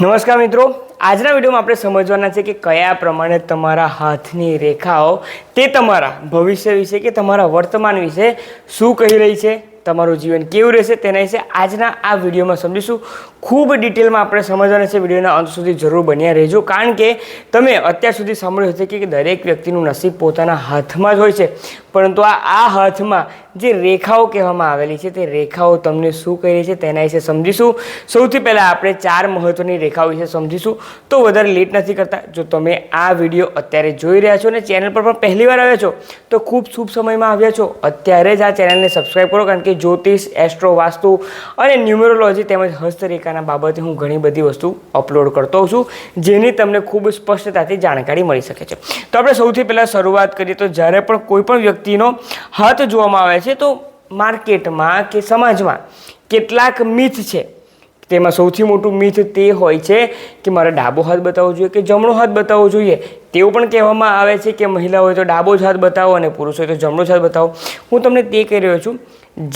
નમસ્કાર મિત્રો. આજના વિડીયોમાં આપણે સમજવાના છે કે કયા પ્રમાણે તમારા હાથની રેખાઓ તે તમારા ભવિષ્ય વિશે કે તમારા વર્તમાન વિશે શું કહી રહી છે, તમારું જીવન કેવું રહેશે તેના વિશે આજના આ વિડીયોમાં સમજીશું. ખૂબ ડિટેલમાં આપણે સમજવાના છે, વિડીયોના અંત સુધી જરૂર બન્યા રહેજો. કારણ કે તમે અત્યાર સુધી સાંભળ્યું હશે કે દરેક વ્યક્તિનું નસીબ પોતાના હાથમાં જ હોય છે. પરંતુ આ આ હાથમાં જે રેખાઓ કહેવામાં આવેલી છે, તે રેખાઓ તમને શું કરી રહી છે તેના વિશે સમજીશું. સૌથી પહેલાં આપણે ચાર મહત્ત્વની રેખાઓ વિશે સમજીશું. તો વધારે લેટ નથી કરતા. જો તમે આ વીડિયો અત્યારે જોઈ રહ્યા છો અને ચેનલ પર પણ પહેલીવાર આવ્યા છો, તો ખૂબ શુભ સમયમાં આવ્યા છો. અત્યારે જ આ ચેનલને સબસ્ક્રાઈબ કરો, કારણ કે જ્યોતિષ એસ્ટ્રો વાસ્તુ અને ન્યુમરોલોજી તેમજ હસ્તરેખાના બાબતે હું ઘણી બધી વસ્તુ અપલોડ કરતો હોઉં છું, જેની તમને ખૂબ સ્પષ્ટતાથી જાણકારી મળી શકે છે. તો આપણે સૌથી પહેલાં શરૂઆત કરીએ તો જ્યારે પણ કોઈ પણ વ્યક્તિનો હાથ જોવામાં આવે છે, તો માર્કેટમાં કે સમાજમાં કેટલાક મિથ છે. તેમાં સૌથી મોટું મિથ તે હોય છે કે મારે ડાબો હાથ બતાવવો જોઈએ કે જમણો હાથ બતાવવો જોઈએ. તેવું પણ કહેવામાં આવે છે કે મહિલા હોય તો ડાબો જ હાથ બતાવો અને પુરુષ હોય તો જમણો જ હાથ બતાવો. હું તમને તે કહી રહ્યો છું,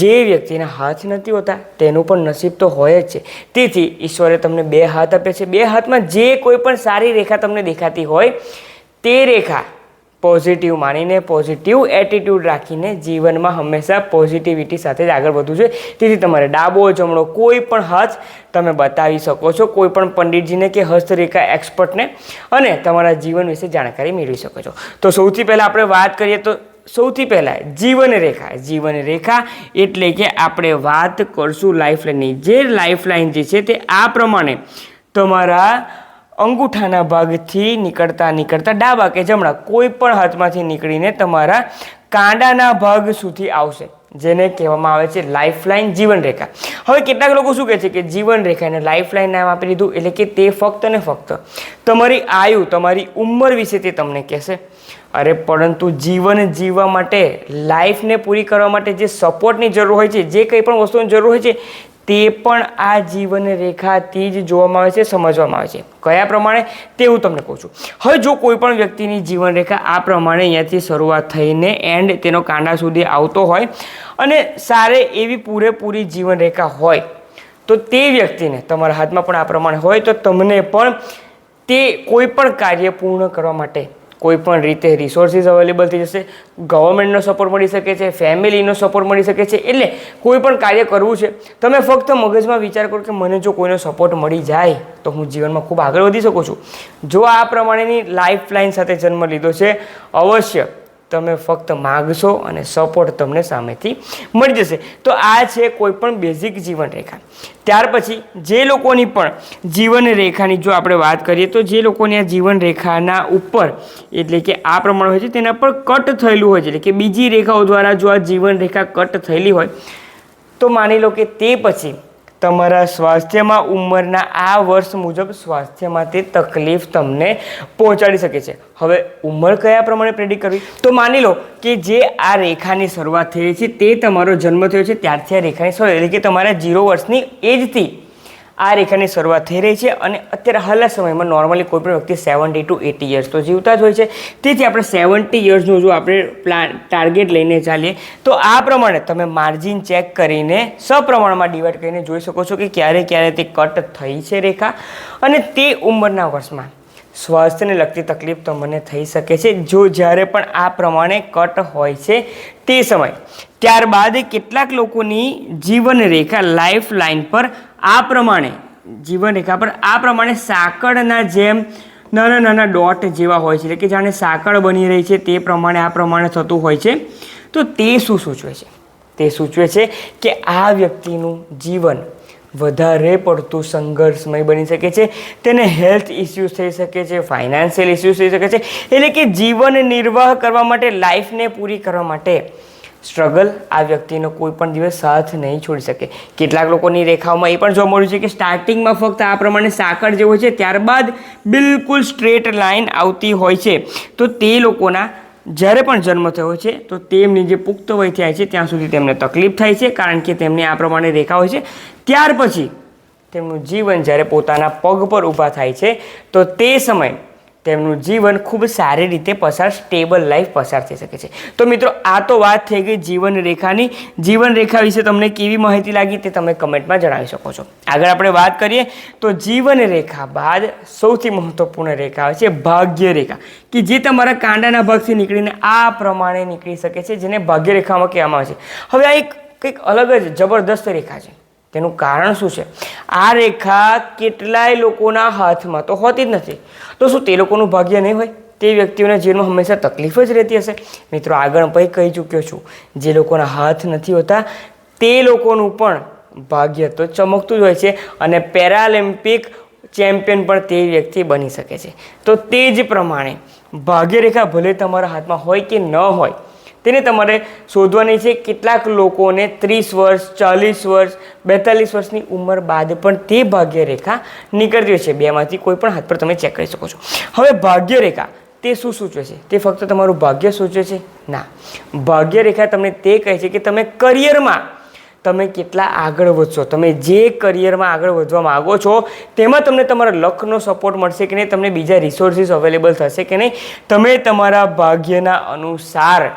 જે વ્યક્તિના હાથ નથી હોતા તેનું પણ નસીબ તો હોય જ છે. તેથી ઈશ્વરે તમને બે હાથ આપ્યા છે. બે હાથમાં જે કોઈ પણ સારી રેખા તમને દેખાતી હોય, તે રેખા પોઝિટિવ માનીને, પોઝિટિવ એટીટ્યૂડ રાખીને જીવનમાં હંમેશા પોઝિટિવિટી સાથે જ આગળ વધવું જોઈએ. તેથી તમારે ડાબો જમણો કોઈ પણ હાથ તમે બતાવી શકો છો, કોઈ પણ પંડિતજીને કે હસ્તરેખા એક્સપર્ટને અને તમારા જીવન વિશે જાણકારી મેળવી શકો છો. તો સૌથી પહેલાં આપણે વાત કરીએ તો સૌથી પહેલાં જીવન રેખા. જીવન રેખા એટલે કે આપણે વાત કરશું લાઈફલાઇનની જે લાઈફલાઈન જે છે તે આ પ્રમાણે તમારા અંગૂઠાના ભાગથી નીકળતા નીકળતા ડાબા કે જમણા કોઈ પણ હાથમાંથી નીકળીને તમારા કાંડાના ભાગ સુધી આવશે, જેને કહેવામાં આવે છે લાઇફલાઇન જીવન રેખા હવે કેટલાક લોકો શું કહે છે કે જીવન રેખા એને લાઇફલાઇન નામ આપી દીધું, એટલે કે તે ફક્ત ને ફક્ત તમારી આયુ, તમારી ઉંમર વિશે તે તમને કહેશે. અરે પરંતુ જીવન જીવવા માટે લાઈફને પૂરી કરવા માટે જે સપોર્ટની જરૂર હોય છે, જે કંઈ પણ વસ્તુની જરૂર હોય છે તે પણ આ જીવન રેખાથી જ જોવામાં આવે છે, સમજવામાં આવે છે. કયા પ્રમાણે? તે હું તમને કહું છું. હવે જો કોઈ પણ વ્યક્તિની જીવન રેખા આ પ્રમાણે અહીંયાથી શરૂઆત થઈને એન્ડ તેનો કાંડા સુધી આવતો હોય અને સારે એવી પૂરેપૂરી જીવન રેખા હોય, તો તે વ્યક્તિને તમારા હાથમાં પણ આ પ્રમાણે હોય, તો તમને પણ તે કોઈ પણ કાર્ય પૂર્ણ કરવા માટે કોઈ પણ રીતે રિસોર્સિસ અવેલેબલ થઈ જશે ગવર્મેન્ટનો સપોર્ટ મળી શકે છે ફેમિલીનો સપોર્ટ મળી શકે છે, એટલે કોઈ પણ કાર્ય કરવું છે, તમે ફક્ત મગજમાં વિચાર કરો કે મને જો કોઈનો સપોર્ટ મળી જાય, તો હું જીવનમાં ખૂબ આગળ વધી શકું છું. જો આ પ્રમાણેની લાઈફ લાઇન સાથે જન્મ લીધો છે, અવશ્ય તમે ફક્ત માગશો અને સપોર્ટ તમને સામેથી મળી જશે. તો આ છે કોઈ પણ બેઝિક જીવન રેખા ત્યાર પછી જે લોકોની પણ જીવન રેખાની જો આપણે વાત કરીએ, તો જે લોકોની આ જીવન રેખાના ઉપર એટલે કે આ પ્રમાણે હોય છે, તેના પર કટ થયેલું હોય છે. એટલે કે બીજી રેખાઓ દ્વારા જો આ જીવન રેખા કટ થયેલી હોય, તો માની લો કે તે પછી તમારા સ્વાસ્થ્યમાં ઉંમરના આ વર્ષ મુજબ સ્વાસ્થ્યમાં તે તકલીફ તમને પહોંચાડી શકે છે. હવે ઉંમર કયા પ્રમાણે પ્રેડિક્ટ કરવી? તો માની લો કે જે આ રેખાની શરૂઆત થઈ છે તે તમારો જન્મ થયો છે, ત્યારથી આ રેખાની શરૂ એટલે કે તમારા જીરો વર્ષની એજથી આ રેખાની શરૂઆત થઈ રહી છે અને અત્યારે હાલના સમયમાં નોર્મલી કોઈ પણ વ્યક્તિ સેવન્ટી ટુ એટી યર્સ તો જીવતા જ હોય છે. તેથી આપણે સેવન્ટી યર્સનું જો આપણે પ્લાન ટાર્ગેટ લઈને ચાલીએ, તો આ પ્રમાણે તમે માર્જિન ચેક કરીને સપ્રમાણમાં ડિવાઈડ કરીને જોઈ શકો છો કે ક્યારે ક્યારે તે કટ થઈ છે રેખા. અને તે ઉંમરના વર્ષમાં સ્વાસ્થ્યને લગતી તકલીફ તમને થઈ શકે છે. જો જ્યારે પણ આ પ્રમાણે કટ હોય છે તે સમય. ત્યારબાદ કેટલાક લોકોની જીવનરેખા લાઈફ લાઈન પર આ પ્રમાણે જીવન રેખા પર આ પ્રમાણે સાંકળના જેમ નાના નાના ડોટ જેવા હોય છે. એટલે કે જાણે સાંકળ બની રહી છે તે પ્રમાણે આ પ્રમાણે થતું હોય છે. તો તે શું સૂચવે છે? તે સૂચવે છે કે આ વ્યક્તિનું જીવન વધારે પડતું સંઘર્ષમય બની શકે છે. તેને હેલ્થ ઇસ્યુઝ થઈ શકે છે ફાઇનાન્શિયલ ઇસ્યુઝ થઈ શકે છે, એટલે કે જીવન નિર્વાહ કરવા માટે લાઈફને પૂરી કરવા માટે સ્ટ્રગલ આ વ્યક્તિનો કોઈ પણ દિવસ સાથ નહીં છોડી શકે. કેટલાક લોકોની રેખાઓમાં એ પણ જોવા મળ્યું છે કે સ્ટાર્ટિંગમાં ફક્ત આ પ્રમાણે સાંકળ જેવો છે, ત્યારબાદ બિલકુલ સ્ટ્રેટ લાઇન આવતી હોય છે. તો તે લોકોના જ્યારે પણ જન્મ થયો છે, તો તેમની જે પુખ્ત વય થાય છે, ત્યાં સુધી તેમને તકલીફ થાય છે, કારણ કે તેમની આ પ્રમાણે રેખા હોય છે. ત્યાર પછી તેમનું જીવન જ્યારે પોતાના પગ પર ઊભા થાય છે, તો તે સમય તેમનું જીવન ખૂબ સારી રીતે પસાર સ્ટેબલ લાઈફ પસાર થઈ શકે છે. તો મિત્રો, આ તો વાત થઈ ગઈ જીવન રેખાની જીવન રેખા વિશે તમને કેવી માહિતી લાગી તે તમે કમેન્ટમાં જણાવી શકો છો. આગળ આપણે વાત કરીએ તો જીવન રેખા બાદ સૌથી મહત્વપૂર્ણ રેખા હોય છે ભાગ્ય રેખા કે જે તમારા કાંડાના ભાગથી નીકળીને આ પ્રમાણે નીકળી શકે છે, જેને ભાગ્ય રેખામાં કહેવામાં આવે છે. હવે આ એક કંઈક અલગ જ જબરદસ્ત રેખા છે. તેનું કારણ શું છે? આ રેખા કેટલાય લોકોના હાથમાં તો હોતી જ નથી. તો શું તે લોકોનું ભાગ્ય નહીં હોય? તે વ્યક્તિઓના જીવનમાં હંમેશા તકલીફ જ રહેતી હશે. મિત્રો, આગળ પછી કહી ચૂક્યો છું. જે લોકોના હાથ નથી હોતા, તે લોકોનું પણ ભાગ્ય તો ચમકતું જ હોય છે અને પેરાલિમ્પિક ચેમ્પિયન પણ તે વ્યક્તિ બની શકે છે. તો તે જ પ્રમાણે ભાગ્યરેખા ભલે તમારા હાથમાં હોય કે ન હોય તેને તમારે શોધવાની છે. કેટલાક લોકોને ત્રીસ વર્ષ, ચાલીસ વર્ષ, બેતાલીસ વર્ષની ઉંમર બાદ પણ તે ભાગ્યરેખા નીકળતી હોય છે. બેમાંથી કોઈ પણ હાથ પર તમે ચેક કરી શકો છો. હવે ભાગ્યરેખા, તે શું સૂચવે છે? તે ફક્ત તમારું ભાગ્ય સૂચવે છે? ના. ભાગ્યરેખા તમને તે કહે છે કે તમે કરિયરમાં તમે કેટલા આગળ વધશો. તમે જે કરિયરમાં આગળ વધવા માગો છો, તેમાં તમને તમારા લકનો સપોર્ટ મળશે કે નહીં? તમને બીજા રિસોર્સિસ અવેલેબલ થશે કે નહીં? તમે તમારા ભાગ્યના અનુસાર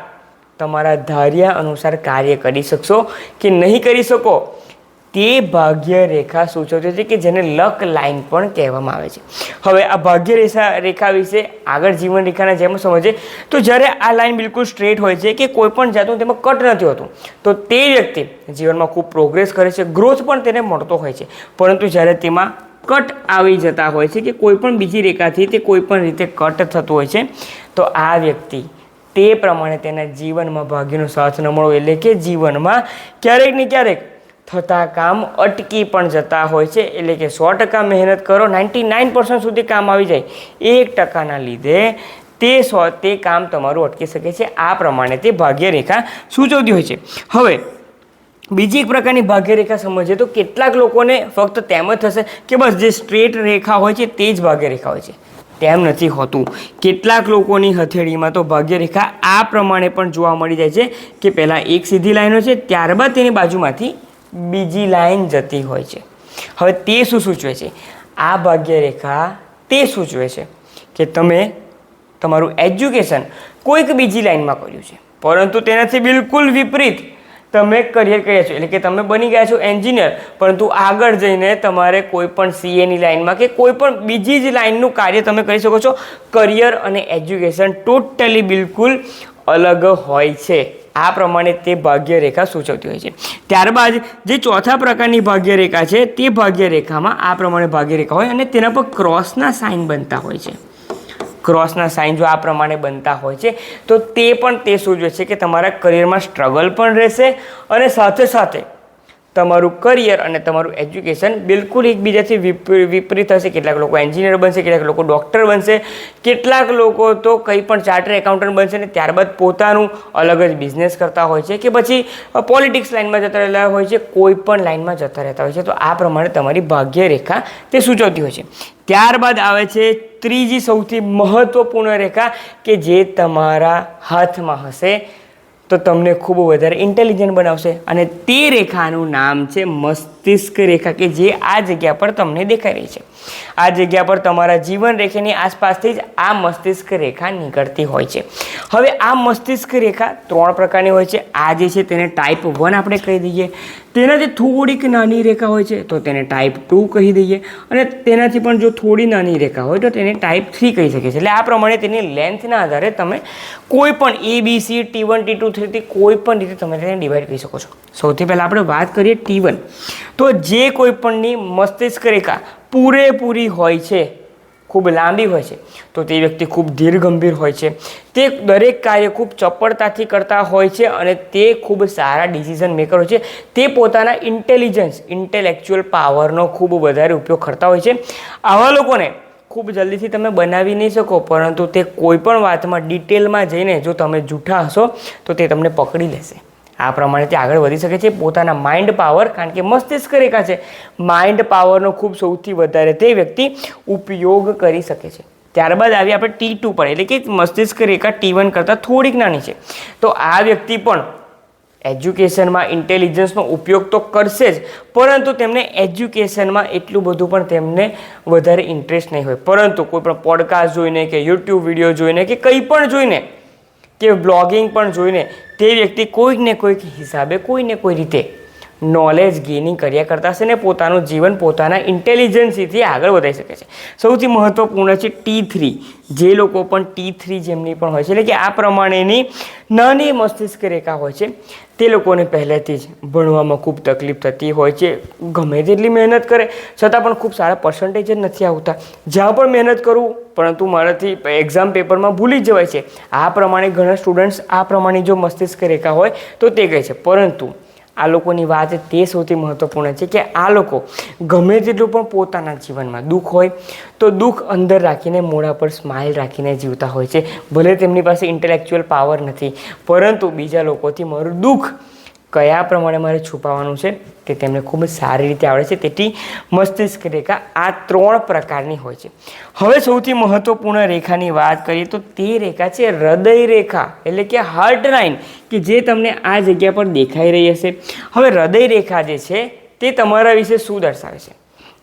તમારા ધાર્યા અનુસાર કાર્ય કરી શકશો કે નહીં કરી શકો? તે ભાગ્ય રેખા સૂચવે છે કે જેને લક લાઈન પણ કહેવામાં આવે છે. હવે આ ભાગ્ય રેખા રેખા વિશે આગળ જીવન રેખાના જેમ સમજે, તો જ્યારે આ લાઈન બિલકુલ સ્ટ્રેટ હોય છે કે કોઈ પણ જાતનું તેમાં કટ નથી હોતું, તો તે વ્યક્તિ જીવનમાં ખૂબ પ્રોગ્રેસ કરે છે ગ્રોથ પણ તેને મળતો હોય છે. પરંતુ જ્યારે તેમાં કટ આવી જતા હોય છે કે કોઈ પણ બીજી રેખાથી તે કોઈ પણ રીતે કટ થતું હોય છે, તો આ વ્યક્તિ તે પ્રમાણે તેના જીવનમાં ભાગ્યનો સાથ ન મળવો એટલે કે જીવનમાં ક્યારેક ને ક્યારેક થતા કામ અટકી પણ જતા હોય છે. એટલે કે સો ટકા મહેનત કરો, નાઇન્ટી નાઇન પર્સન્ટ સુધી કામ આવી જાય. એક ટકાના લીધે તે સો, તે કામ તમારું અટકી શકે છે. આ પ્રમાણે તે ભાગ્યરેખા સૂચવતી હોય છે. હવે, બીજી એક પ્રકારની ભાગ્યરેખા સમજીએ તો કેટલાક લોકોને ફક્ત તેમ જ થશે કે બસ જે સ્ટ્રેટ રેખા હોય છે તે જ ભાગ્યરેખા હોય છે. તેમ નથી હોતું. કેટલાક લોકોની હથેળીમાં તો ભાગ્યરેખા આ પ્રમાણે પણ જોવા મળી જાય છે કે પહેલાં એક સીધી લાઈનો છે, ત્યારબાદ તેની બાજુમાંથી બીજી લાઈન જતી હોય છે. હવે તે શું સૂચવે છે? આ ભાગ્યરેખા તે સૂચવે છે કે તમે તમારું એજ્યુકેશન કોઈક બીજી લાઈનમાં કર્યું છે. પરંતુ તેનાથી બિલકુલ વિપરીત તમે કરિયર કર્યા છો. એટલે કે તમે બની ગયા છો એન્જિનિયર પરંતુ આગળ જઈને તમારે કોઈ પણ સીએની લાઇનમાં કે કોઈ પણ બીજી જ લાઇનનું કાર્ય તમે કરી શકો છો. કરિયર અને એજ્યુકેશન ટોટલી બિલકુલ અલગ હોય છે. આ પ્રમાણે તે ભાગ્યરેખા સૂચવતી હોય છે. ત્યારબાદ જે ચોથા પ્રકારની ભાગ્યરેખા છે, તે ભાગ્યરેખામાં આ પ્રમાણે ભાગ્યરેખા હોય અને તેના પર ક્રોસના સાઇન બનતા હોય છે. ક્રોસના સાઇન જો આ પ્રમાણે બનતા હોય છે, તો તે પણ તે સૂચવે છે કે તમારા કરિયરમાં સ્ટ્રગલ પણ રહેશે અને સાથે સાથે તમારું કરિયર અને તમારું એજ્યુકેશન બિલકુલ એકબીજાથી વિપ- વિપરીત હશે. કેટલાક લોકો એન્જિનિયર બનશે, કેટલાક લોકો ડૉક્ટર બનશે, કેટલાક લોકો તો કંઈ પણ ચાર્ટર એકાઉન્ટન્ટ બનશે ને ત્યારબાદ પોતાનું અલગ જ બિઝનેસ કરતા હોય છે કે પછી પોલિટિક્સ લાઇનમાં જતા રહેલા હોય છે, કોઈ પણ લાઇનમાં જતા રહેતા હોય છે. તો આ પ્રમાણે તમારી ભાગ્ય રેખા તે સૂચવતી હોય છે. ત્યારબાદ આવે છે ત્રીજી સૌથી મહત્ત્વપૂર્ણ રેખા કે જે તમારા હાથમાં હશે. તો તમને ખૂબ વધારે ઇન્ટેલિજન્ટ બનાવશે. અને તે રેખાનું નામ છે મસ્તિષ્ક રેખા કે જે આ જગ્યા પર તમને દેખાઈ રહી છે. આ જગ્યા પર તમારા જીવન રેખાની આસપાસથી જ આ મસ્તિષ્ક રેખા નીકળતી હોય છે. હવે આ મસ્તિષ્ક રેખા ત્રણ પ્રકારની હોય છે. આ જે છે તેને ટાઈપ વન આપણે કહી દઈએ. તેનાથી થોડીક નાની રેખા હોય છે તો તેને ટાઈપ ટુ કહી દઈએ. અને તેનાથી પણ જો થોડી નાની રેખા હોય તો તેને ટાઈપ થ્રી કહી શકીએ છીએ. એટલે આ પ્રમાણે તેની લેન્થના આધારે તમે કોઈ પણ A B C T one T two થ્રીથી કોઈ પણ રીતે તમે તેને ડિવાઈડ કરી શકો છો. સૌથી પહેલાં આપણે વાત કરીએ ટી વન તો જે કોઈ પણની મસ્તિષ્ક રેખા પૂરેપૂરી હોય છે, ખૂબ લાંબી હોય છે, તો તે વ્યક્તિ ખૂબ ધીર ગંભીર હોય છે. તે દરેક કાર્ય ખૂબ ચપળતાથી કરતા હોય છે અને તે ખૂબ સારા ડિસિઝન મેકર હોય છે. તે પોતાના ઇન્ટેલિજન્સ ઇન્ટેલેક્ચ્યુઅલ પાવરનો ખૂબ વધારે ઉપયોગ કરતા હોય છે. આવા લોકોને ખૂબ જલ્દીથી તમે બનાવી નહીં શકો, પરંતુ તે કોઈ પણ વાતમાં ડિટેલમાં જઈને જો તમે જૂઠા હશો, તો તે તમને પકડી લેશે. આ પ્રમાણે તે આગળ વધી શકે છે પોતાના માઇન્ડ પાવર કારણ કે મસ્તિષ્ક રેખા છે. માઇન્ડ પાવરનો ખૂબ સૌથી વધારે તે વ્યક્તિ ઉપયોગ કરી શકે છે. ત્યારબાદ આવી આપણે ટી ટુ પર, એટલે કે મસ્તિષ્ક રેખા ટી વન કરતાં થોડીક નાની છે. તો આ વ્યક્તિ પણ એજ્યુકેશનમાં ઇન્ટેલિજન્સનો ઉપયોગ તો કરશે જ, પરંતુ તેમને એજ્યુકેશનમાં એટલું બધું પણ તેમને વધારે ઇન્ટરેસ્ટ નહીં હોય. પરંતુ કોઈ પણ પોડકાસ્ટ જોઈને કે યુટ્યુબ વીડિયો જોઈને કે કંઈ પણ જોઈને કે બ્લોગિંગ પણ જોઈને તે વ્યક્તિ કોઈક ને કોઈક હિસાબે કોઈ ને કોઈ રીતે નોલેજ ગેનિંગ કર્યા કરતા હશે ને પોતાનું જીવન પોતાના ઇન્ટેલિજન્સીથી આગળ વધારી શકે છે. સૌથી મહત્ત્વપૂર્ણ છે ટી થ્રી જે લોકો પણ ટી થ્રી જેમની પણ હોય છે, એટલે કે આ પ્રમાણેની નાની મસ્તિષ્ક રેખા હોય છે, તે લોકોને પહેલેથી જ ભણવામાં ખૂબ તકલીફ થતી હોય છે. ગમે તેટલી મહેનત કરે, છતાં પણ ખૂબ સારા પર્સન્ટેજ જ નથી આવતા. જ્યાં પણ મહેનત કરું, પરંતુ મારાથી એક્ઝામ પેપરમાં ભૂલી જવાય છે. આ પ્રમાણે ઘણા સ્ટુડન્ટ્સ આ પ્રમાણે જો મસ્તિષ્ક રેખા હોય, તો તે કહે છે. પરંતુ આ લોકોની વાત તે સૌથી મહત્ત્વપૂર્ણ છે કે આ લોકો ગમે તેટલું પણ પોતાના જીવનમાં દુઃખ હોય તો દુઃખ અંદર રાખીને મોઢા પર સ્માઇલ રાખીને જીવતા હોય છે. ભલે તેમની પાસે ઇન્ટેલેક્ચ્યુઅલ પાવર નથી, પરંતુ બીજા લોકોથી મારું દુઃખ કયા પ્રમાણે મારે છુપાવવાનું છે તે તેમને ખૂબ જ સારી રીતે આવડે છે. તેથી મસ્તિષ્ક રેખા આ ત્રણ પ્રકારની હોય છે. હવે સૌથી મહત્ત્વપૂર્ણ રેખાની વાત કરીએ તો તે રેખા છે હૃદય રેખા, એટલે કે હાર્ટ લાઇન કે જે તમને આ જગ્યા પર દેખાઈ રહી હશે. હવે હૃદય રેખા જે છે તે તમારા વિશે શું દર્શાવે છે?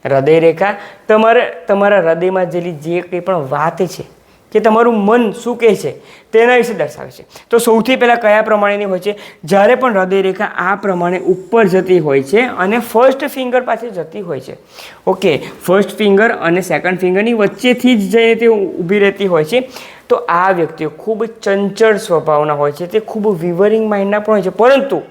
હૃદય રેખા તમારે, તમારા હૃદયમાં જેલી જે કંઈ પણ વાત છે કે તમારું મન શું કહે છે તેના વિશે દર્શાવે છે. તો સૌથી પહેલાં કયા પ્રમાણેની હોય છે? જ્યારે પણ હૃદય રેખા આ પ્રમાણે ઉપર જતી હોય છે અને ફર્સ્ટ ફિંગર પાસે જતી હોય છે. ઓકે ફર્સ્ટ ફિંગર અને સેકન્ડ ફિંગરની વચ્ચેથી જ જઈને તે ઊભી રહેતી હોય છે. તો આ વ્યક્તિઓ ખૂબ ચંચળ સ્વભાવના હોય છે. તે ખૂબ વિવરિંગ માઇન્ડના પણ હોય છે. પરંતુ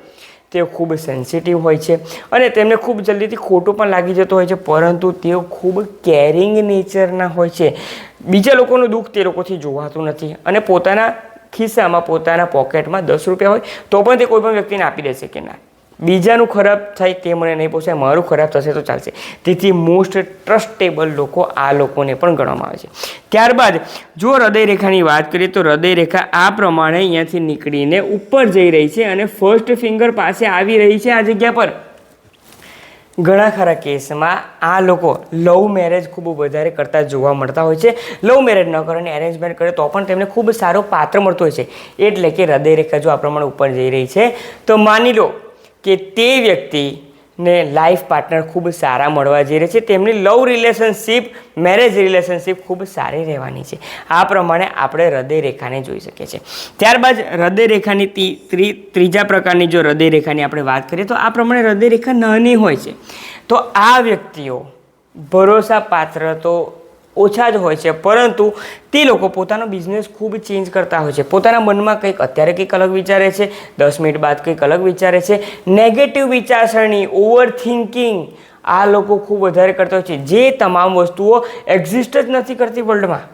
તેઓ ખૂબ સેન્સિટિવ હોય છે અને તેમને ખૂબ જલ્દીથી ખોટું પણ લાગી જતું હોય છે, પરંતુ તેઓ ખૂબ કેરિંગ નેચરના હોય છે. બીજા લોકોનું દુઃખ તે લોકોથી જોવાતું નથી અને પોતાના ખિસ્સામાં, પોતાના પોકેટમાં દસ રૂપિયા હોય તો પણ તે કોઈ પણ વ્યક્તિને આપી દેશે કે ના. બીજાનું ખરાબ થાય તે મને નહીં પોસાય મારું ખરાબ થશે તો ચાલશે. તેથી મોસ્ટ ટ્રસ્ટેબલ લોકો આ લોકોને પણ ગણવામાં આવે છે. ત્યારબાદ, જો હૃદયરેખાની વાત કરીએ તો હૃદયરેખા આ પ્રમાણે અહીંયાથી નીકળીને ઉપર જઈ રહી છે અને ફર્સ્ટ ફિંગર પાસે આવી રહી છે આ જગ્યા પર. ઘણા ખરા કેસમાં આ લોકો લવ મેરેજ ખૂબ વધારે કરતા જોવા મળતા હોય છે. લવ મેરેજ ન કરે અને એરેન્જમેન્ટ કરે તો પણ તેમને ખૂબ સારો પાત્ર મળતો હોય છે. એટલે કે હૃદય રેખા જો આ પ્રમાણે ઉપર જઈ રહી છે, તો માની લો કે તે વ્યક્તિને લાઈફ પાર્ટનર ખૂબ સારા મળવા જઈ રહે છે. તેમની લવ રિલેશનશિપ મેરેજ રિલેશનશિપ ખૂબ સારી રહેવાની છે. આ પ્રમાણે આપણે હૃદય રેખાને જોઈ શકીએ છીએ. ત્યારબાદ હૃદય રેખાની ત્રીજા પ્રકારની જો હૃદય રેખાની આપણે વાત કરીએ તો આ પ્રમાણે હૃદય રેખા નાની હોય છે. તો આ વ્યક્તિઓ ભરોસાપાત્ર તો ઓછા જ હોય છે. પરંતુ તે લોકો પોતાનો બિઝનેસ ખૂબ ચેન્જ કરતા હોય છે. પોતાના મનમાં કંઈક અત્યારે કંઈક અલગ વિચારે છે, દસ મિનિટ બાદ કંઈક અલગ વિચારે છે. નેગેટિવ વિચારસરણી ઓવર થિંકિંગ આ લોકો ખૂબ વધારે કરતા હોય છે. જે તમામ વસ્તુઓ એક્ઝિસ્ટ જ નથી કરતી વર્લ્ડમાં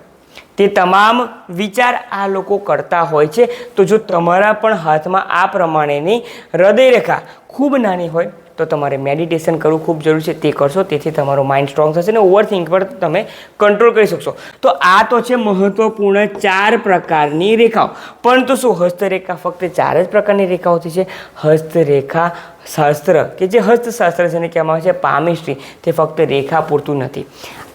તે તમામ વિચાર આ લોકો કરતા હોય છે. તો જો તમારા પણ હાથમાં આ પ્રમાણેની હૃદયરેખા ખૂબ નાની હોય તો તમારે મેડિટેશન કરવું ખૂબ જરૂરી છે, તે કરશો, તેથી તમારો માઇન્ડ સ્ટ્રોંગ થશે અને ઓવર થિંક પર તમે કંટ્રોલ કરી શકશો. તો આ તો છે મહત્વપૂર્ણ ચાર પ્રકારની રેખાઓ. પરંતુ શું, હસ્તરેખા ફક્ત ચાર જ પ્રકારની રેખાઓથી છે? હસ્તરેખા શાસ્ત્ર, કે જે હસ્તશાસ્ત્ર જેને કહેવામાં આવે છે પામિસ્ટ્રી, તે ફક્ત રેખા પૂરતું નથી.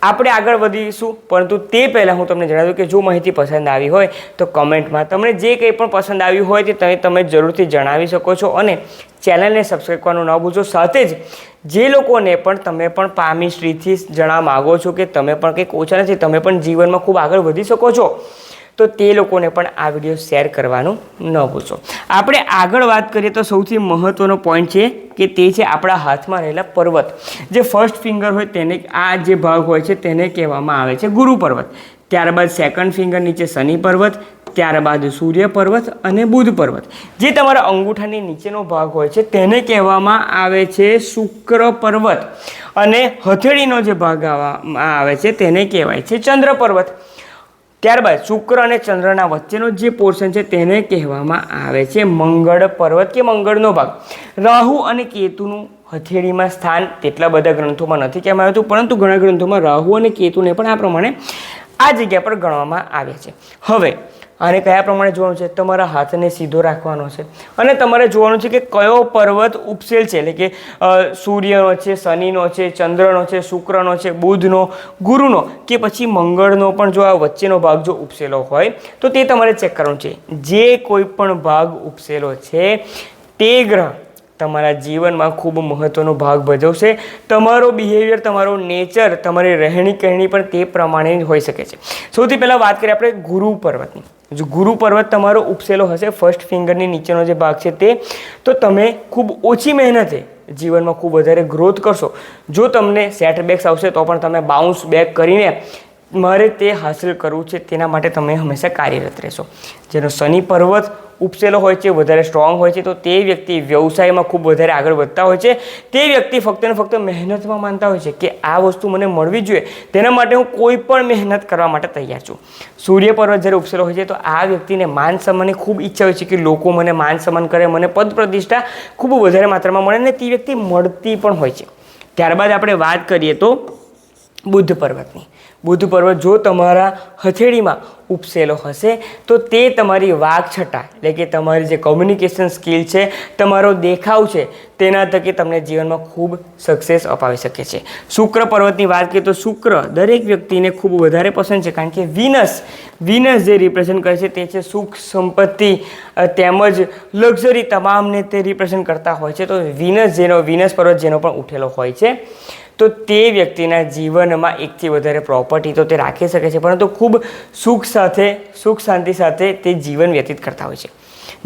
આપણે આગળ વધીશું, પરંતુ તે પહેલાં હું તમને જણાવ્યું કે જો માહિતી પસંદ આવી હોય, તો કમેન્ટમાં તમને જે કંઈ પણ પસંદ આવ્યું હોય તે તમે તમે જરૂરથી જણાવી શકો છો અને ચેનલને સબસ્ક્રાઈબ કરવાનું ન ભૂલશો. સાથે જ, જે લોકોને પણ તમે પણ પામિસ્ટ્રીથી જણાવવા માગો છો કે તમે પણ કંઈક ઓછા નથી, તમે પણ જીવનમાં ખૂબ આગળ વધી શકો છો. તો તે લોકોને પણ આ વીડિયો શેર કરવાનું ન ભૂલશો. આપણે આગળ વાત કરીએ તો સૌથી મહત્ત્વનો પોઈન્ટ છે કે તે છે આપણા હાથમાં રહેલા પર્વત. જે ફર્સ્ટ ફિંગર હોય તેને આ જે ભાગ હોય છે તેને કહેવામાં આવે છે ગુરુ પર્વત. ત્યારબાદ સેકન્ડ ફિંગર નીચે શનિ પર્વત, ત્યારબાદ સૂર્ય પર્વત અને બુધ પર્વત. જે તમારા અંગૂઠાની નીચેનો ભાગ હોય છે તેને કહેવામાં આવે છે શુક્ર પર્વત. અને હથેળીનો જે ભાગ આવે છે તેને કહેવાય છે ચંદ્ર પર્વત. ત્યારબાદ શુક્ર અને ચંદ્રના વચ્ચેનો જે પોર્શન છે તેને કહેવામાં આવે છે મંગળ પર્વત કે મંગળનો ભાગ. રાહુ અને કેતુનું હથેળીમાં સ્થાન તેટલા બધા ગ્રંથોમાં નથી કહેવામાં આવ્યું હતું પરંતુ ઘણા ગ્રંથોમાં રાહુ અને કેતુને પણ આ પ્રમાણે આ જગ્યા પર ગણવામાં આવે છે. હવે આને કયા પ્રમાણે જોવાનું છે? તમારા હાથને સીધો રાખવાનો છે. અને તમારે જોવાનું છે કે કયો પર્વત ઉપસેલ છે? એટલે કે સૂર્યનો છે, શનિનો છે, ચંદ્રનો છે, શુક્રનો છે, બુધનો, ગુરુનો કે પછી મંગળનો પણ જો આ વચ્ચેનો ભાગ જો ઉપસેલો હોય, તો તે તમારે ચેક કરવાનું છે. જે કોઈ પણ ભાગ ઉપસેલો છે, તે ગ્રહ તમારા જીવનમાં ખૂબ મહત્ત્વનો ભાગ ભજવશે. તમારો બિહેવિયર તમારો નેચર તમારી રહેણી કહેણી પણ તે પ્રમાણે હોઈ શકે છે. સૌથી પહેલાં વાત કરીએ આપણે ગુરુ પર્વતની. ગુરુ પર્વત તમારો ઉપસેલો હશે ફર્સ્ટ ફિંગરની નીચેનો જે ભાગ છે તે, તો તમે ખૂબ ઓછી મહેનતે જીવનમાં ખૂબ વધારે ગ્રોથ કરશો. જો તમને સેટબેક્સ આવશે તો પણ તમે બાઉન્સ બેક કરીને મારે તે હાંસલ કરવું છે તેના માટે તમે હંમેશા કાર્યરત રહેશો. જેનો શનિ પર્વત ઉપસેલો હોય છે, વધારે સ્ટ્રોંગ હોય છે, તો તે વ્યક્તિ વ્યવસાયમાં ખૂબ વધારે આગળ વધતા હોય છે. તે વ્યક્તિ ફક્ત ને ફક્ત મહેનતમાં માનતા હોય છે કે આ વસ્તુ મને મળવી જોઈએ. તેના માટે હું કોઈ પણ મહેનત કરવા માટે તૈયાર છું. સૂર્ય પર્વત જ્યારે ઉપસેલો હોય છે, તો આ વ્યક્તિને માન સન્માનની ખૂબ ઈચ્છા હોય છે કે લોકો મને માન સન્માન કરે, મને પદ પ્રતિષ્ઠા ખૂબ વધારે માત્રામાં મળે અને તે વ્યક્તિ મળતી પણ હોય છે. ત્યારબાદ આપણે વાત કરીએ તો બુદ્ધ પર્વતની. બુદ્ધ પર્વત જો તમારા હથેળીમાં ઉપસેલો હશે, તો તે તમારી વાઘછટા એટલે કે તમારી જે કોમ્યુનિકેશન સ્કિલ છે, તમારો દેખાવ છે, તેના થકી તમને જીવનમાં ખૂબ સક્સેસ અપાવી શકે છે. શુક્ર પર્વતની વાત કરીએ તો શુક્ર દરેક વ્યક્તિને ખૂબ વધારે પસંદ છે, કારણ કે વિનસ વિનસ જે રિપ્રેઝન્ટ કરે છે તે છે સુખ, સંપત્તિ તેમજ લક્ઝરી તમામને તે રિપ્રેઝન્ટ કરતા હોય છે. તો વિનસ જેનો, વિનસ પર્વત જેનો પણ ઉઠેલો હોય છે. તો તે વ્યક્તિના જીવનમાં એકથી વધારે પ્રોપર્ટી તો તે રાખી શકે છે, પરંતુ ખૂબ સુખ સાથે, સુખ શાંતિ સાથે તે જીવન વ્યતીત કરતા હોય છે.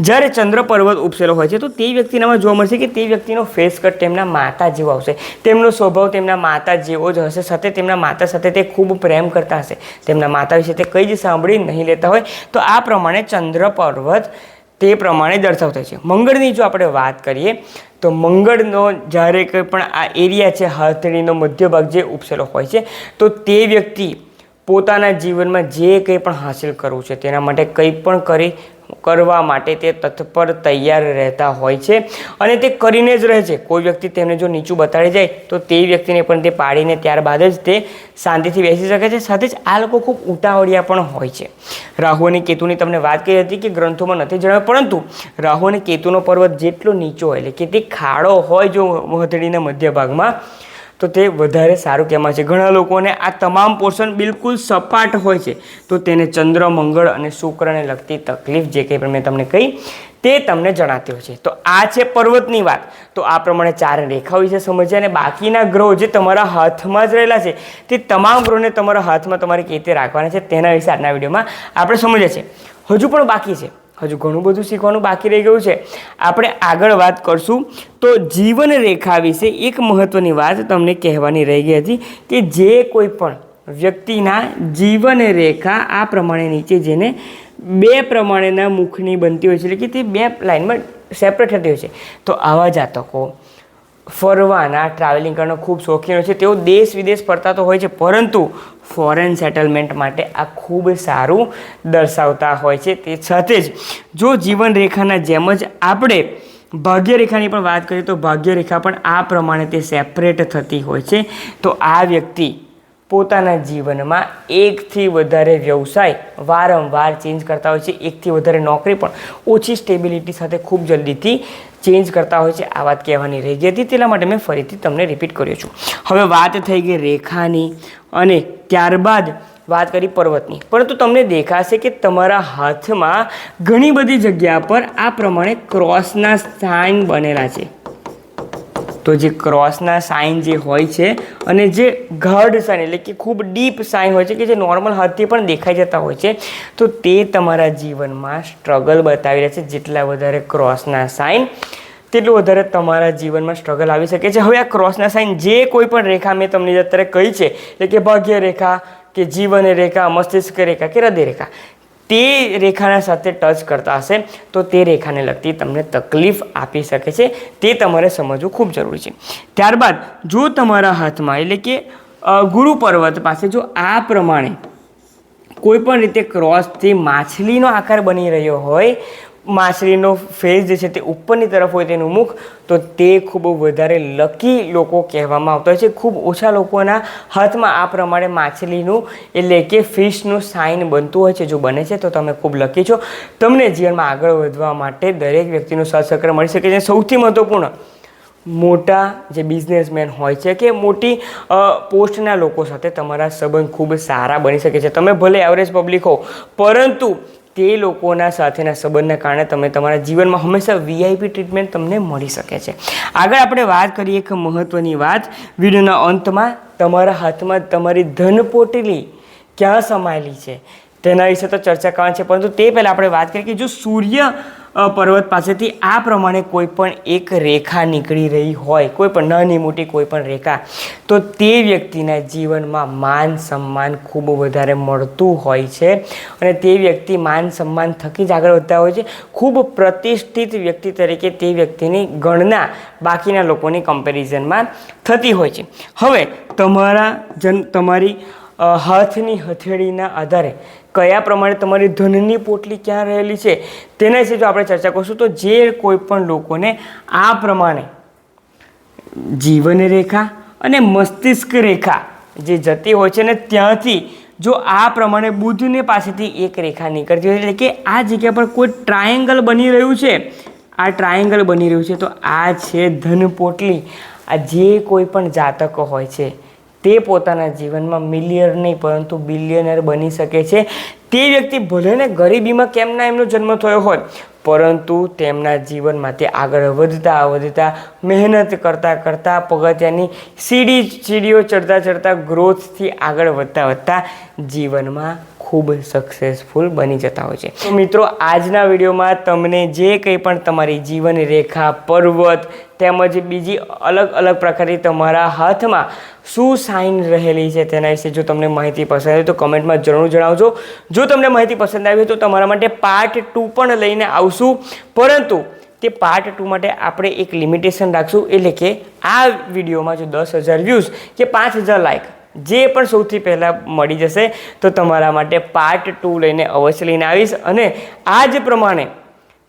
જ્યારે ચંદ્ર પર્વત ઉપસેલો હોય છે, તો તે વ્યક્તિનામાં જોવા મળશે કે તે વ્યક્તિનો ફેસ કટ તેમના માતા જેવો આવશે. તેમનો સ્વભાવ તેમના માતા જેવો જ હશે, સાથે તેમના માતા સાથે તે ખૂબ પ્રેમ કરતા હશે. તેમના માતા વિશે તે કંઈ જ સાંભળી નહીં લેતા હોય. તો આ પ્રમાણે ચંદ્ર પર્વત તે પ્રમાણે દર્શાવતા છે. મંગળની જો આપણે વાત કરીએ, તો મંગળનો જ્યારે કંઈ પણ આ એરિયા છે, હથેળીનો મધ્ય ભાગ જે ઉપસેલો હોય છે, તો તે વ્યક્તિ પોતાના જીવનમાં જે કંઈ પણ હાંસિલ કરવું છે તેના માટે કંઈ પણ કરી, કરવા માટે તે તત્પર તૈયાર રહેતા હોય છે અને તે કરીને જ રહે છે. કોઈ વ્યક્તિ તેમને જો નીચું બતાડી જાય તો તે વ્યક્તિને પણ તે પાડીને ત્યારબાદ જ તે શાંતિથી બેસી શકે છે. સાથે જ આ લોકો ખૂબ ઉતાવળિયા પણ હોય છે. રાહુ અને કેતુની તમને વાત કરી હતી કે ગ્રંથોમાં નથી જણાવ્યું, પરંતુ રાહુ અને કેતુનો પર્વત જેટલો નીચો હોય એટલે કે તે ખાડો હોય જો વધડીના મધ્ય ભાગમાં તો તે વધારે સારું કહેવાય છે. ઘણા લોકોને આ તમામ પોર્શન બિલકુલ સપાટ હોય છે. તો તેને ચંદ્ર, મંગળ અને શુક્રને લગતી તકલીફ જે કંઈ મેં તમને કહી, તે તમને જણાતી હોય છે. તો આ છે પર્વતની વાત. તો આ પ્રમાણે ચાર રેખા વિશે સમજ્યા અને બાકીના ગ્રહો જે તમારા હાથમાં જ રહેલા છે, તે તમામ ગ્રહોને તમારા હાથમાં તમારે કેવી રીતે રાખવાના છે તેના વિશે આજના વિડીયોમાં આપણે સમજીએ છીએ હજુ પણ બાકી છે. હજુ ઘણું બધું શીખવાનું બાકી રહી ગયું છે. આપણે આગળ વાત કરશું તો જીવન રેખા વિશે એક મહત્ત્વની વાત તમને કહેવાની રહી ગઈ હતી કે જે કોઈ પણ વ્યક્તિના જીવન રેખા આ પ્રમાણે નીચે જેને બે પ્રમાણેના મુખની બનતી હોય છે, એટલે કે તે બે લાઇનમાં સેપરેટ થતી હોય છે. તો આવા જાતકો ફરવાના ટ્રાવેલિંગ કરવાનો ખૂબ શોખીન હોય છે. તેઓ દેશ વિદેશ ફરતા તો હોય છે, પરંતુ ફોરેન સેટલમેન્ટ માટે આ ખૂબ સારું દર્શાવતા હોય છે. તે સાથે જ જો જીવનરેખાના જેમ જ આપણે ભાગ્યરેખાની પણ વાત કરીએ તો ભાગ્યરેખા પણ આ પ્રમાણે તે સેપરેટ થતી હોય છે. તો આ વ્યક્તિ પોતાના જીવનમાં એકથી વધારે વ્યવસાય વારંવાર ચેન્જ કરતા હોય છે. એકથી વધારે નોકરી પણ ઓછી સ્ટેબિલિટી સાથે ખૂબ જલ્દીથી ચેન્જ કરતા હોય છે. આ વાત કહેવાની રહી ગઈ હતી. તેના માટે મેં ફરીથી તમને રિપીટ કર્યો છું. હવે વાત થઈ ગઈ રેખાની અને ત્યારબાદ વાત કરી પર્વતની. પરંતુ તમને દેખાશે કે તમારા હાથમાં ઘણી બધી જગ્યા પર આ પ્રમાણે ક્રોસના સાઇન બનેલા છે. તો જે ક્રોસના સાઇન જે હોય છે અને જે ગાઢ સાઇન એટલે કે ખૂબ ડીપ સાઇન હોય છે કે જે નોર્મલ હાથથી પણ દેખાઈ જતા હોય છે, તો તે તમારા જીવનમાં સ્ટ્રગલ બતાવી રહ્યા છે જેટલા વધારે ક્રોસના સાઇન તેટલું વધારે તમારા જીવનમાં સ્ટ્રગલ આવી શકે છે. હવે આ ક્રોસના સાઇન જે કોઈ પણ રેખા મેં તમને અત્યારે કહી છે, એટલે કે ભાગ્ય રેખા, કે જીવન રેખા, મસ્તિષ્ક રેખા, કે હૃદય રેખા તે રેખાના સાથે ટચ કરતા હશે, તો તે રેખાને લગતી તમને તકલીફ આપી શકે છે. તે તમારે સમજવું ખૂબ જરૂરી છે. ત્યારબાદ, જો તમારા હાથમાં, એટલે કે ગુરુ પર્વત પાસે જો આ પ્રમાણે કોઈ પણ રીતે ક્રોસથી માછલીનો આકાર બની રહ્યો હોય માછલીનો ફેસ જે છે તે ઉપરની તરફ હોય તેનું મુખ, તો તે ખૂબ વધારે લકી લોકો કહેવામાં આવતા હોય છે. ખૂબ ઓછા લોકોના હાથમાં આ પ્રમાણે માછલીનું, એટલે કે ફિશનું સાઇન બનતું હોય છે. જો બને છે તો તમે ખૂબ લકી છો. તમને જીવનમાં આગળ વધવા માટે દરેક વ્યક્તિનું સહસક્ર મળી શકે છે. સૌથી મહત્ત્વપૂર્ણ મોટા જે બિઝનેસમેન હોય છે કે મોટી પોસ્ટના લોકો સાથે તમારા સંબંધ ખૂબ સારા બની શકે છે. તમે ભલે એવરેજ પબ્લિક હો, પરંતુ તે લોકોના સાથેના સંબંધના કારણે તમે તમારા જીવનમાં હંમેશા વીઆઈપી ટ્રીટમેન્ટ તમને મળી શકે છે. આગળ આપણે વાત કરીએ એક મહત્ત્વની વાત. વિડીયોના અંતમાં તમારા હાથમાં તમારી ધનપોટલી ક્યાં સમાયેલી છે? તેના વિશે તો ચર્ચા કરવાની છે, પરંતુ તે પહેલાં આપણે વાત કરીએ કે જો સૂર્ય પર્વત પાસેથી આ પ્રમાણે કોઈ પણ એક રેખા નીકળી રહી હોય, કોઈ પણ નાની મોટી કોઈ પણ રેખા, તો તે વ્યક્તિના જીવનમાં માન સન્માન ખૂબ વધારે મળતું હોય છે અને તે વ્યક્તિ માન સન્માન થકી જ આગળ વધતા હોય છે. ખૂબ પ્રતિષ્ઠિત વ્યક્તિ તરીકે તે વ્યક્તિની ગણના બાકીના લોકોની કમ્પેરિઝનમાં થતી હોય છે. હવે તમારા જન, તમારી હાથની હથેળીના આધારે કયા પ્રમાણે તમારી ધનની પોટલી ક્યાં રહેલી છે તેના વિશે જો આપણે ચર્ચા કરીશું, તો જે કોઈ પણ લોકોને આ પ્રમાણે જીવન રેખા અને મસ્તિષ્ક રેખા જે જતી હોય છે ને ત્યાંથી જો આ પ્રમાણે બુધને પાસેથી એક રેખા નીકળતી હોય એટલે કે આ જગ્યા પર કોઈ ટ્રાયેંગલ બની રહ્યું છે, આ ટ્રાયેંગલ બની રહ્યું છે, તો આ છે ધન પોટલી આ જે કોઈ પણ જાતકો હોય છે તે પોતાના જીવનમાં મિલિયર નહીં, પરંતુ બિલિયનર બની શકે છે. તે વ્યક્તિ ભલે ને ગરીબીમાં કેમના એમનો જન્મ થયો હોય, પરંતુ તેમના જીવનમાં તે આગળ વધતા વધતા મહેનત કરતાં કરતાં પગથિયાની સીડી સીડીઓ ચડતા ચડતા ગ્રોથથી આગળ વધતા વધતા જીવનમાં ખૂબ સક્સેસફુલ બની જતા હોય છે. મિત્રો, આજના વિડીયોમાં તમને જે કંઈ પણ તમારી જીવન રેખા, પર્વત તેમજ બીજી અલગ અલગ પ્રકારની તમારા હાથમાં શું સાઇન રહેલી છે તેના વિશે જો તમને માહિતી પસંદ આવી તો કમેન્ટમાં જરૂર જણાવજો. જો તમને માહિતી પસંદ આવી તો તમારા માટે પાર્ટ ટુ પણ લઈને આવશું. પરંતુ તે પાર્ટ ટુ માટે આપણે એક લિમિટેશન રાખશું. એટલે કે આ વિડીયોમાં જો દસ હજાર વ્યૂઝ કે પાંચ હજાર લાઇક જે પણ સૌથી પહેલાં મળી જશે તો તમારા માટે પાર્ટ ટુ લઈને અવશ્ય લઈને આવીશ અને આ જ પ્રમાણે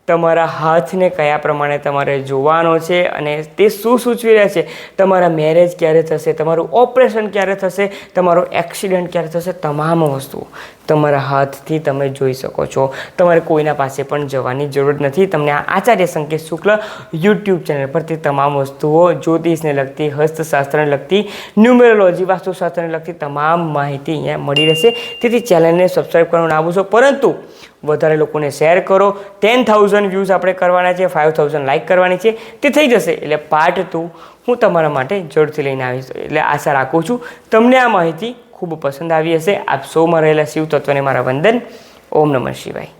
તમારા હાથને કયા પ્રમાણે તમારે જોવાનો છે અને તે શું સૂચવી રહ્યા છે? તમારા મેરેજ ક્યારે થશે? તમારું ઓપરેશન ક્યારે થશે? તમારો એક્સિડન્ટ ક્યારે થશે? તમામ વસ્તુઓ તમારા હાથથી તમે જોઈ શકો છો. તમારે કોઈના પાસે પણ જવાની જરૂર નથી. તમને આ આચાર્ય સંકેત શુક્લ યુટ્યુબ ચેનલ પરથી તમામ વસ્તુઓ જ્યોતિષને લગતી, હસ્તશાસ્ત્રને લગતી ન્યુમેરોલોજી વાસ્તુશાસ્ત્રને લગતી તમામ માહિતી અહીંયા મળી રહેશે. તેથી ચેનલને સબસ્ક્રાઈબ કરવાનું ના ભૂલશો. પરંતુ વધારે લોકોને શેર કરો. ટેન થાઉઝન્ડ વ્યૂઝ આપણે કરવાના છે ફાઇવ થાઉઝન્ડ લાઇક કરવાની છે. તે થઈ જશે. એટલે પાર્ટ ટુ હું તમારા માટે જરૂરથી લઈને આવીશ. એટલે આશા રાખું છું તમને આ માહિતી ખૂબ પસંદ આવી હશે. આપ સૌમાં રહેલા શિવ તત્વને મારા વંદન. ઓમ નમઃ શિવાય.